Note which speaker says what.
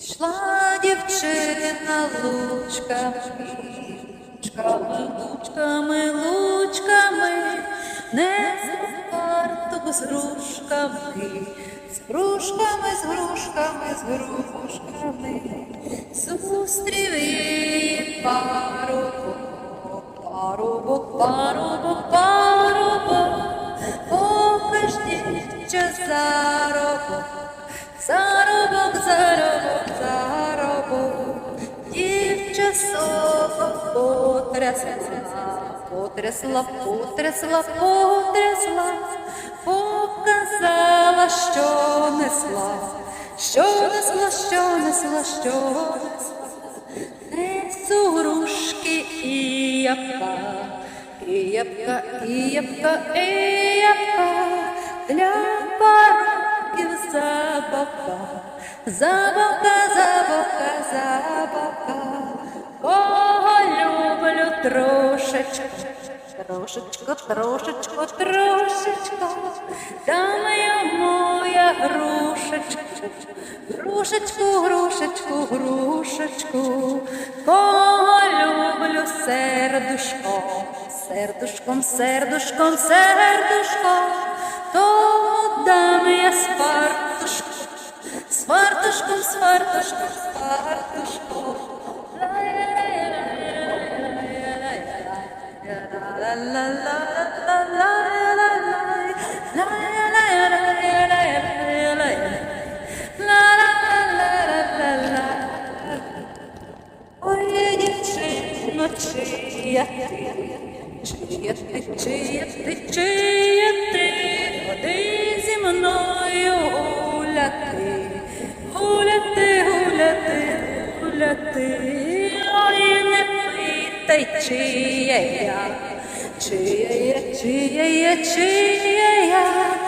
Speaker 1: Йшла дівчина лучками, лучками, лучками, лучками, несла фартук з грушками, з грушками, з грушками, з грушками, зустрів її парубок, парубок, парубок, парубок, попиш дівча заробок. Заробок, заробок, заробок, потрясла, потрясла, потрясла, потрясла, показала, що несла, що несла, що несла, що несла. Несу грушки і ябка, і ябка, і ябка, і ябка, для парубків забавка, забавка, забавка, люблю трошечко, трошечко, трошечко, трошечко, дам йому я грушечку, грушечку, грушечку, кого люблю сердушком, сердушком, сердушком, сердушком, то дам я свартушку, свартушком, свартушком. Ой, дівчино, чия ти, чия ти, чия ти, чия ти, ходи зі мною гуляти, гуляти, гуляти, гуляти, ой, не питай, чия я, чия я, чия я, чия я, я дівчина не